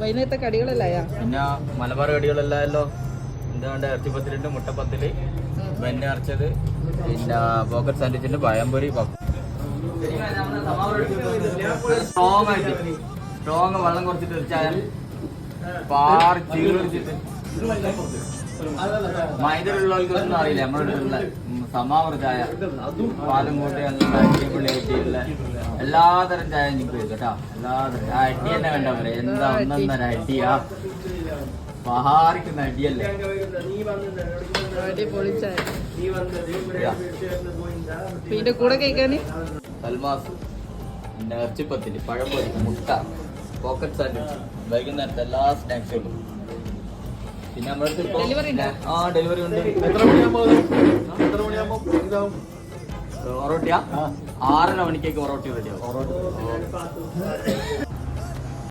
വൈകുന്നേരത്തെ കടികളല്ലായാ പിന്നെ മലബാർ കടികളല്ലായല്ലോ. എന്താണ്ട് ഇറച്ചിപ്പത്തിലുണ്ട് മുട്ടപ്പത്തിൽ വെണ്ണ അരച്ചത് പിന്നെ പോക്കറ്റ് സാൻഡ്വിച്ചിന്റെ പഴംപൊരി സ്ട്രോങ് ആയിട്ട്. സ്ട്രോങ് വെള്ളം കുറച്ചിട്ട് ചായ പാറി ചീറിച്ചിട്ട് മൈദലുള്ളവർക്കൊന്നും അറിയില്ല. നമ്മുടെ അടുത്തുള്ള സമാവർ ചായ പാലും കൂട്ടി നല്ല അടിപൊളിയായിട്ടുള്ള എല്ലാതരം ചായ എനിക്ക് കേട്ടോ. എല്ലാതരം ആ അടി തന്നെ വേണ്ട പോലെ എന്താ ഒന്നൊന്നര അടിയാ? പഹാറിക്കുന്ന അടിയല്ലേ. പിന്നെ കൂടെ കഴിക്കാന് സൽമാസ് പിന്നെ ഇറച്ചിപ്പത്തിൽ പഴംപൊരി മുട്ട പോക്കറ്റ് സാൻഡ്വിച്ച് വൈകുന്നേരത്തെ എല്ലാ സ്നാക്സുകളും പിന്നെ നമ്മുടെ അടുത്ത് ഇപ്പൊ- Delivery ഉണ്ടോ? ആ ഡെലിവറി ഉണ്ട്. എത്ര മണിയാകുമ്പോ എത്ര ഇതാവും? ഒറോട്ടിയാ ആറര മണിക്കേക്ക് ഒറോട്ടി റെഡിയാവും.